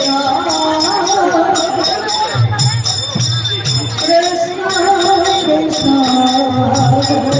Krishna Krishna